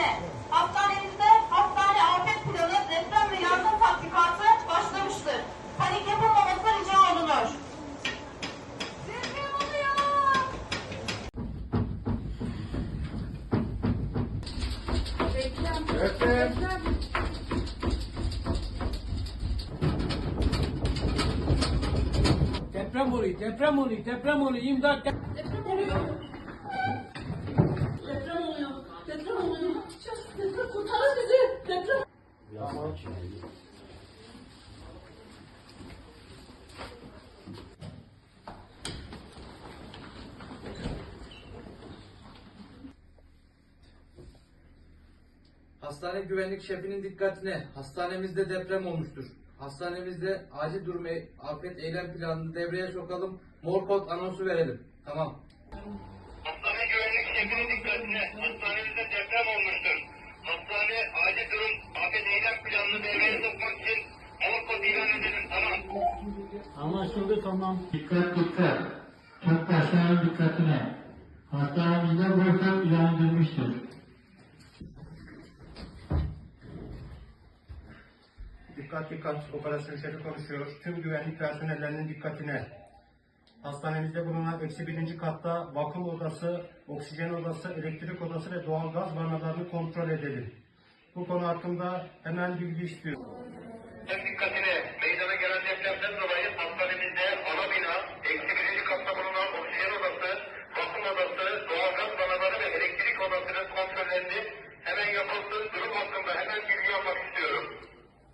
dikkatine. Hastanemizde hastane afet planı deprem ve yardım tatbikatı başlamıştır. Panik yapılmaması rica olunur. Deprem. Deprem oluyor, deprem oluyor, deprem oluyor, imdat. de- Deprem oluyor. Deprem oluyor. Deprem oluyor. Ne yapacağız? Deprem kurtarın bizi. Deprem. Hastane güvenlik şefinin dikkatine. Hastanemizde deprem olmuştur. Hastanemizde acil durum e- afet eylem planını devreye sokalım. Mor kod anonsu verelim. Tamam. Hastane güvenlik şefinin dikkatine. Hastanemizde deprem olmuştur. Hastane acil durum afet eylem planını devreye sokmak için kod ilan edelim. Tamam. Anlaşıldı tamam. Dikkat dikkat. Çok personel dikkatine. Hastanemizde boykot ilan edilmiştir. Dikkat dikkat operasyon şefi konuşuyor. Tüm güvenlik personellerinin dikkatine. Hastanemizde bulunan eksi birinci katta vakum odası, oksijen odası, elektrik odası ve doğal gaz vanalarını kontrol edelim. Bu konu hakkında hemen bilgi istiyorum. Tüm dikkatine. Meydana gelen depremden dolayı hastanemizde ana bina, eksi birinci katta bulunan oksijen odası, vakum odası, doğalgaz vanaları ve elektrik odasının kontrollerini hemen yapılsın. Durum hakkında hemen bilgi almak istiyorum.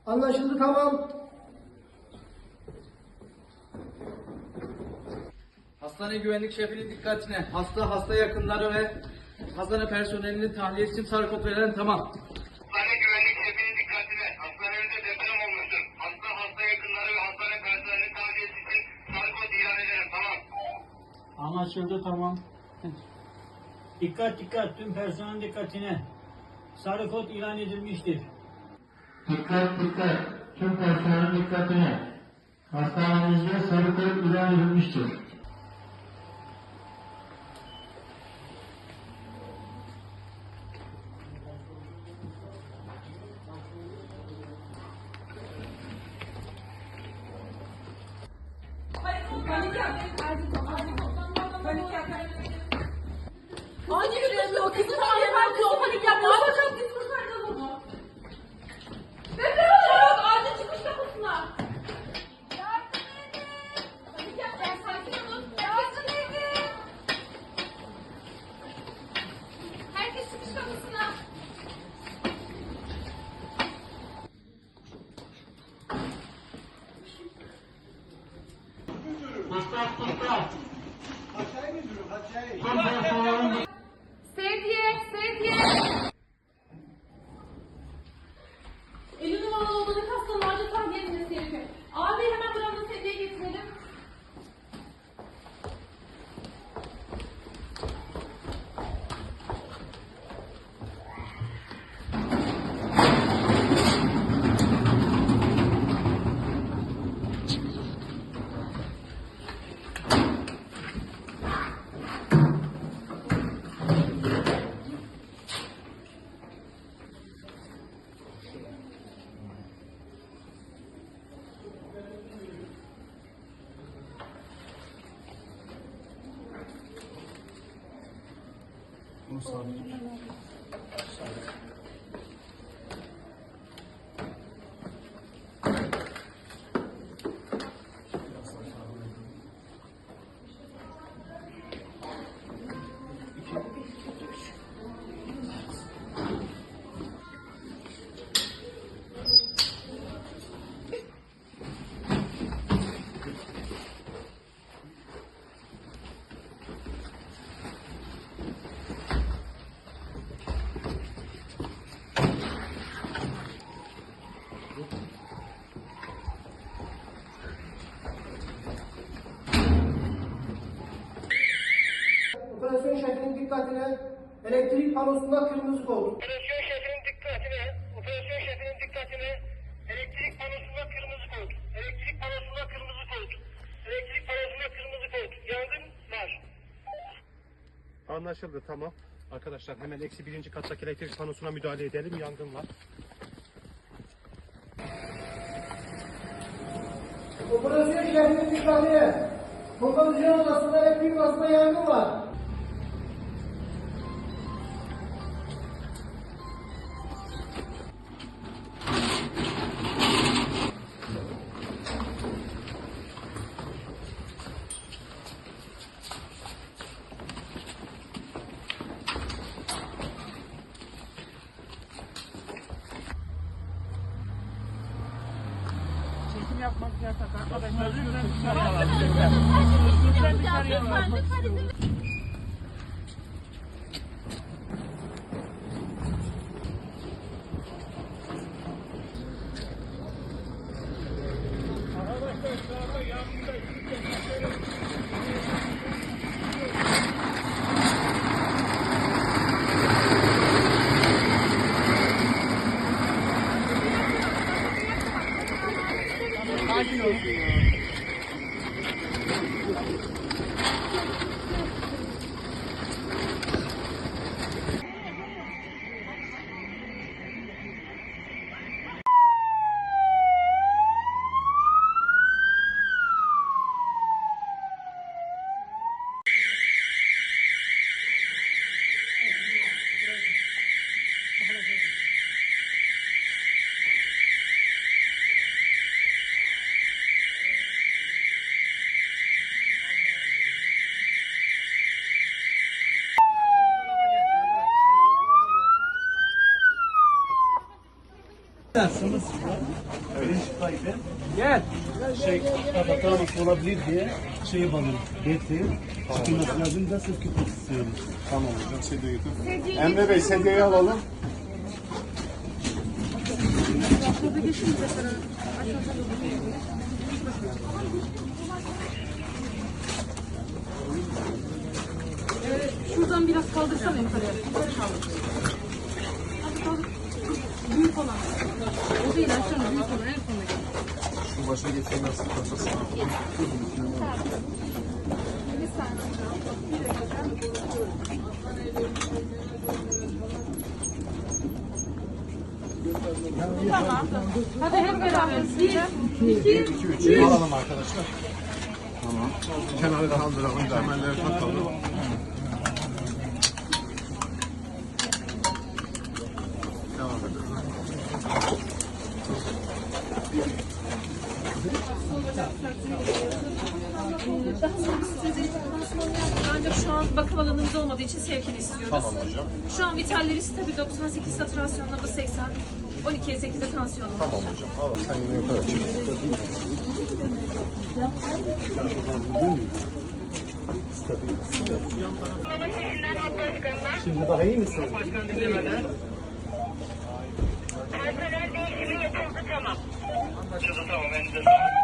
Anlaşıldı tamam. Hastane güvenlik şefinin dikkatine. Hasta, hasta yakınları ve hastane personelinin tahliyesi için sarı kod verelim. Tamam. Hastane güvenlik şefinin dikkatine. Hastanemizde deprem olmuştur. Hasta, hasta yakınları ve hastane personelinin tahliyesi için sarı kod ilan edelim. Tamam. Anlaşıldı tamam. Dikkat dikkat, tüm personel dikkatine. Sarı kod ilan edilmiştir. Dikkat dikkat. Tüm personel dikkatine. Hastanemizde sarı kod ilan edilmiştir. Panik yap. Panik yap. Acil ki o panik yap. Dikkat dikkat. Tüm personel 上面，上。Panosunda kırmızı kod. Operasyon şefinin dikkatine, operasyon şefinin dikkatine elektrik panosunda kırmızı kod. Elektrik panosunda kırmızı kod. Elektrik panosunda kırmızı kod. Yangın var. Anlaşıldı tamam. Arkadaşlar hemen eksi birinci kattaki elektrik panosuna müdahale edelim. Yangın var. Operasyon şehrinin dikkatine. Kompozisyon odasında elektrik odasında yangın var. Arkadaşlar lütfen dışarı yalan. Lütfen dışarı yalan. Şey kapatalım olabilir diye şey yapalım. Bekleyin. Çıkılması lazım da siz gitmek istiyoruz. Tamam hocam sedye getir. Emre Bey sedyeyi alalım. Şuradan biraz kaldırsana yukarıya. Yukarı kaldır. Hadi kaldır. Büyük olan. Tamam. Hadi hep beraber. Bir, iki, üç. Alalım arkadaşlar. Tamam. Kenarı kaldıralım. Kemerleri takalım. Devam edelim. Daha size yaptık. Ancak şu an bakım alanımız olmadığı için sevkini istiyoruz. Tamam hocam. Şu an vitalleri tabii 98 satürasyon nabız 80. 12'ye 8'de tansiyonumuz. Tamam hocam. Al sen yine yukarı çık. Şimdi daha iyi misiniz? Personel değişimi yapıldı tamam. Anlaşıldı tamam.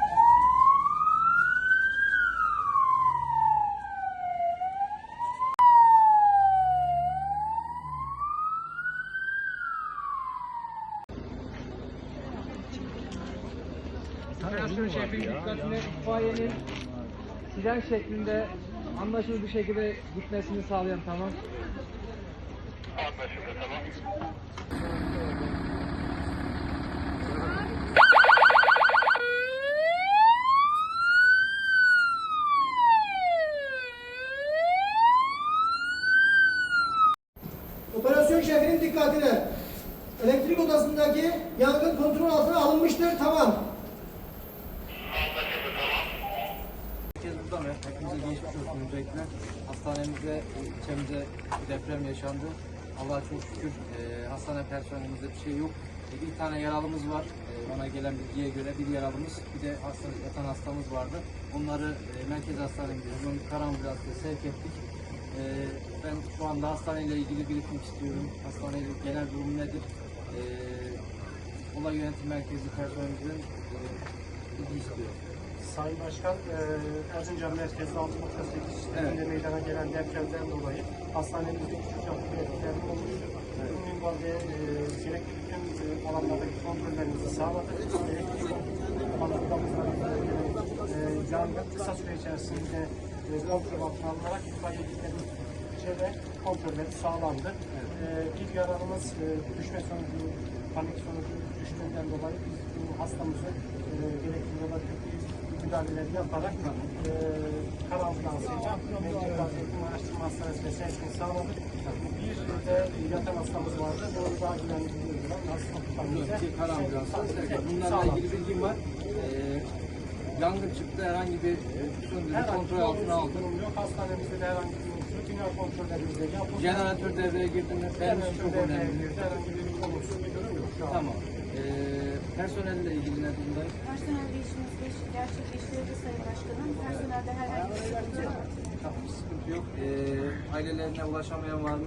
Ben Operasyon şefinin dikkatine itfaiyenin siren şeklinde anlaşılır bir şekilde gitmesini sağlayan tamam. Anlaşıldı tamam. Operasyon şefinin dikkatine. Elektrik odasındaki yangın kontrol altına alınmıştır. Tamam. Mı? Hepimize geçmiş olsun öncelikle. Hastanemizde, ilçemizde bir deprem yaşandı. Allah'a çok şükür e, hastane personelimizde bir şey yok. E, bir tane yaralımız var. E, bana gelen bilgiye göre bir yaralımız, bir de hasta, yatan hastamız vardı. Onları e, merkez hastanemize, Karambulat'ta sevk ettik. E, ben şu anda hastaneyle ilgili birikim istiyorum. Hastaneyle genel durum nedir? E, olay yönetim merkezi personelimizin e, bilgi istiyorum. Sayın Başkan, e, Erzincan merkezde 6.8 şiddetinde meydana gelen depremden dolayı hastanemizde iki çaplı bir etkilenme olmuştur. Bunun minvalde e, sürekli bütün e, alanlardaki kontrollerimizi sağladık. Elektrik kontrolümüzden e, yangın kısa süre içerisinde e, kontrol altına alınarak itfaiye ekiplerimiz neticede kontrolleri sağlandı. Ee, bir yaralımız e, düşme sonucu, panik sonucu düştüğünden dolayı biz bu hastamızı e, gerekli olarak müdahaleleri yaparak e, kar ambulansıyla Mevcut Gaziantep Araştırma Hastanesi'ne sevkini sağladık. Bir de yatan hastamız vardı. Onu da ilgilendirildiler. Hastamızı Bir kara ambulansı. Bunlarla ilgili bilgim var. Ee, yangın çıktı. Herhangi bir e, Herhangi kontrol altına aldı. yok. Hastanemizde de herhangi bir rutin kontrollerimiz de yapıldı. Jeneratör devreye girdi mi? Jeneratör devreye girdi. Herhangi bir olumsuz bir durum yok şu an. Tamam. Ee, personelle ilgili ne durumdayız? Personel değişimimiz gerçekleştirildi Sayın Başkanım. Personelde herhangi bir sıkıntı yok. Tamam, sıkıntı yok. Ee, ailelerine ulaşamayan var mı?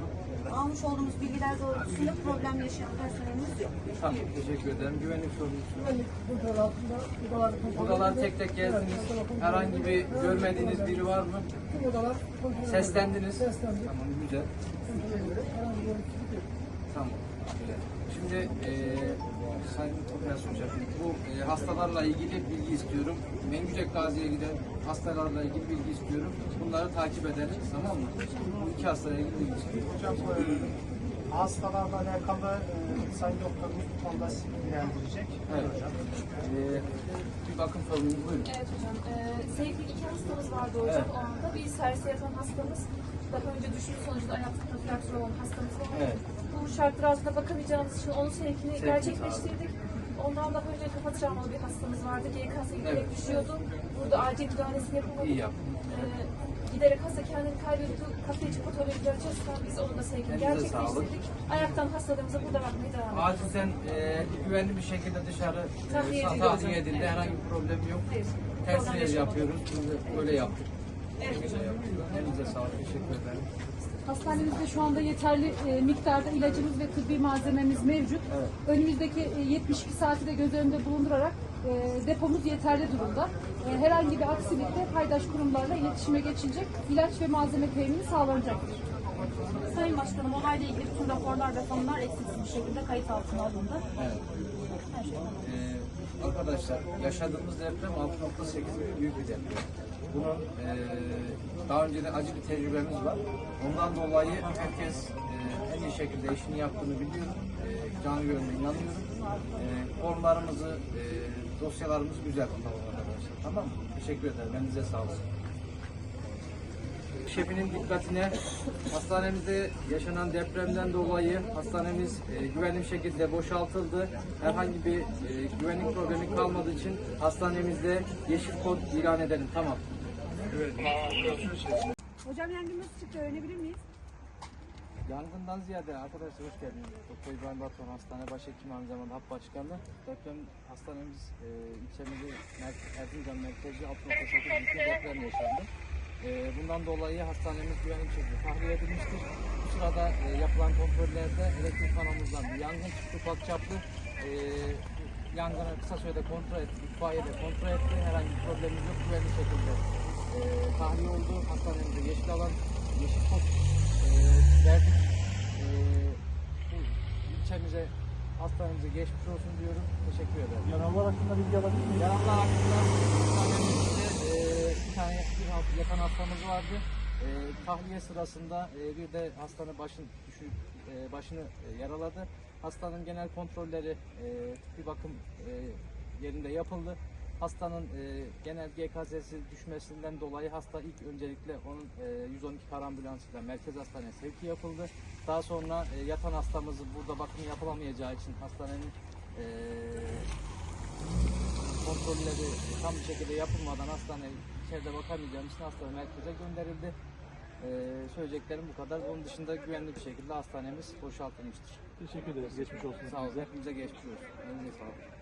Almış olduğumuz bilgiler doğrultusunda problem yaşayan personelimiz yok. Tamam, teşekkür ederim. Güvenlik sorumlusu. Odalar tek tek gezdiniz. Herhangi bir görmediğiniz biri var mı? Tüm odalar kontrol Seslendiniz. Seslendi. Tamam, güzel. Tamam. Güzel. Şimdi eee Sayın Operasyon Şefim, bu eee, hastalarla ilgili bilgi istiyorum. Mengücek Gazi'ye giden hastalarla ilgili bilgi istiyorum. Bunları takip edelim, tamam mı? Bu iki hastaya ilgili bilgi istiyorum. Hocam bu e, hastalarla alakalı e, Sayın Doktorumuz bu konuda sizi bilgilendirecek. Evet. Hocam. Eee, bir bakım sorunuz buyurun. Evet hocam. Ee, sevgili iki hastamız vardı hocam. Evet. O anda bir servise yatan hastamız. Daha önce düşme sonucunda ayakta fraktür olan hastamız var. Evet. Bu şartlar altında bakamayacağımız için onun sevkini Sevkini gerçekleştirdik. Ondan daha önce kafa travmalı bir hastamız vardı. GKS'e giderek Evet. düşüyordu. Burada acil müdahalesini yapamadık. İyi yaptın. Ee, giderek hasta kendini kaybediyordu. Kafayı çıkıp otobüsü açarsan biz onun da sevkini Elinize sağlık. gerçekleştirdik. Ayaktan hastalarımıza burada bakmaya devam ediyoruz. Acizen eee güvenli bir şekilde dışarı Tahliye eee, ediliyor tahliye edildi. Evet. Herhangi bir problem yok. Hayır. Ters Problem yer yaşamadık. yapıyoruz. Şimdi böyle yaptık. Evet hocam. Elinize sağlık. Teşekkür ederim. Hastanemizde şu anda yeterli e, miktarda ilacımız ve tıbbi malzememiz mevcut. Evet. Önümüzdeki e, 72 saati de göz önünde bulundurarak e, depomuz yeterli durumda. E, herhangi bir aksilikte paydaş kurumlarla iletişime geçilecek, ilaç ve malzeme temini sağlanacaktır. Sayın Başkanım olayla ilgili bütün raporlar ve fonlar eksiksiz bir şekilde kayıt altına alındı. Evet. Ee, arkadaşlar yaşadığımız deprem 6.8 büyük bir deprem. Bunun ee, daha önce de acı bir tecrübemiz var. Ondan dolayı herkes ee, en iyi şekilde işini yaptığını biliyorum. Ee, canı gönlüne inanıyorum. Ee, formlarımızı, ee, dosyalarımız güzel tutalım arkadaşlar. Tamam mı? Teşekkür ederim. Elinize sağlık. Şefinin dikkatine hastanemizde yaşanan depremden dolayı hastanemiz e, güvenli şekilde boşaltıldı. Herhangi bir e, güvenlik problemi kalmadığı için hastanemizde yeşil kod ilan edelim. Tamam. Hocam yangın nasıl çıktı öğrenebilir miyiz? Yangından ziyade arkadaşlar hoş geldiniz. Doktor İbrahim Batuhan Hastane Başhekimi aynı zamanda HAP Başkanı. Deprem hastanemiz e, ilçemizde Mer- Erzincan merkezi 6.8 büyük bir deprem yaşandı. E, bundan dolayı hastanemiz güvenlik şekilde tahliye edilmiştir. Bu sırada e, yapılan kontrollerde elektrik panomuzdan bir yangın çıktı ufak çaplı. E, yangını kısa sürede kontrol etti, itfaiye de kontrol etti. Herhangi bir problemimiz yok. Güvenli şekilde tahliye oldu. Hastanemizde yeşil alan, yeşil kod e, verdik. E, bu ilçemize, hastanemize geçmiş olsun diyorum. Teşekkür ederim. Yaralılar hakkında bilgi alabilir miyim? Yaralılar hakkında hastanemizde e, bir tane bir hasta- yakan hastamız vardı. E, tahliye sırasında e, bir de hastane başın düşü, e, başını e, yaraladı. Hastanın genel kontrolleri e, bir bakım e, yerinde yapıldı. Hastanın e, genel GKS'si düşmesinden dolayı hasta ilk öncelikle onun e, 112 kar ambulansıyla merkez hastaneye sevki yapıldı. Daha sonra e, yatan hastamızı burada bakımı yapılamayacağı için hastanenin e, kontrolleri tam bir şekilde yapılmadan hastane içeride bakamayacağım için hastane merkeze gönderildi. Ee, söyleyeceklerim bu kadar. Onun dışında güvenli bir şekilde hastanemiz boşaltılmıştır. Teşekkür ederiz. Geçmiş olsun. Sağ olun. Hepimize geçmiş olsun. Elinize sağlık.